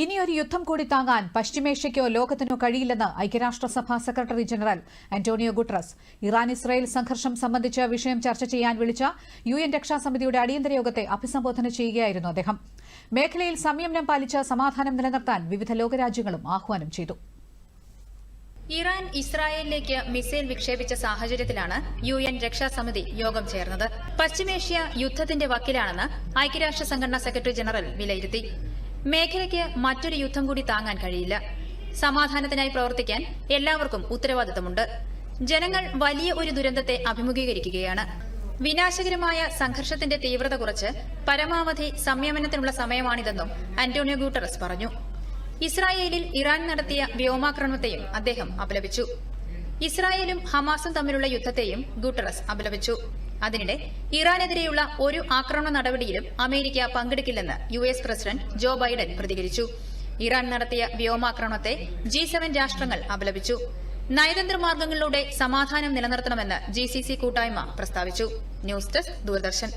ഇനിയൊരു യുദ്ധം കൂടി താങ്ങാൻ പശ്ചിമേഷ്യയ്ക്കോ ലോകത്തിനോ കഴിയില്ലെന്ന് ഐക്യരാഷ്ട്രസഭാ secretary general Antonio Guterres. Iran Israel സംഘർഷം സംബന്ധിച്ച വിഷയം ചർച്ച ചെയ്യാൻ വിളിച്ച യു എൻ രക്ഷാസമിതിയുടെ അടിയന്തര യോഗത്തെ അഭിസംബോധന ചെയ്യുകയായിരുന്നു അദ്ദേഹം. മേഖലയിൽ സംയമനം പാലിച്ച സമാധാനം നിലനിർത്താൻ വിവിധ ലോകരാജ്യങ്ങളും ആഹ്വാനം ചെയ്തു. ഇറാൻ ഇസ്രായേലിലേക്ക് മിസൈൽ വിക്ഷേപിച്ച സാഹചര്യത്തിലാണ് യു എൻ രക്ഷാസമിതി യോഗം ചേർന്നത്. പശ്ചിമേഷ്യ യുദ്ധത്തിന്റെ വക്കിലാണെന്ന് ഐക്യരാഷ്ട്ര സംഘടനാ സെക്രട്ടറി ജനറൽ വിലയിരുത്തി. മേഖലയ്ക്ക് മറ്റൊരു യുദ്ധം കൂടി താങ്ങാൻ കഴിയില്ല. സമാധാനത്തിനായി പ്രവർത്തിക്കാൻ എല്ലാവർക്കും ഉത്തരവാദിത്തമുണ്ട്. ജനങ്ങൾ വലിയ ഒരു ദുരന്തത്തെ അഭിമുഖീകരിക്കുകയാണ്. വിനാശകരമായ സംഘർഷത്തിന്റെ തീവ്രത കുറച്ച് പരമാവധി സംയമനത്തിനുള്ള സമയമാണിതെന്നും അന്റോണിയോ ഗൂട്ടറസ് പറഞ്ഞു. ഇസ്രായേലിൽ ഇറാൻ നടത്തിയ വ്യോമാക്രമണത്തെയും അദ്ദേഹം അപലപിച്ചു. ഇസ്രായേലും ഹമാസും തമ്മിലുള്ള യുദ്ധത്തെയും ഗുട്ടറസ് അപലപിച്ചു. അതിനിടെ ഇറാനെതിരെയുള്ള ഒരു ആക്രമണ നടപടിയിലും America പങ്കെടുക്കില്ലെന്ന് U S president Joe Biden പ്രതികരിച്ചു. ഇറാൻ നടത്തിയ വ്യോമാക്രമണത്തെ ജി സെവൻ രാഷ്ട്രങ്ങൾ അപലപിച്ചു. നയതന്ത്ര മാർഗങ്ങളിലൂടെ സമാധാനം നിലനിർത്തണമെന്ന് ജി സി സി കൂട്ടായ്മ പ്രസ്താവിച്ചു. News desk Doordarshan.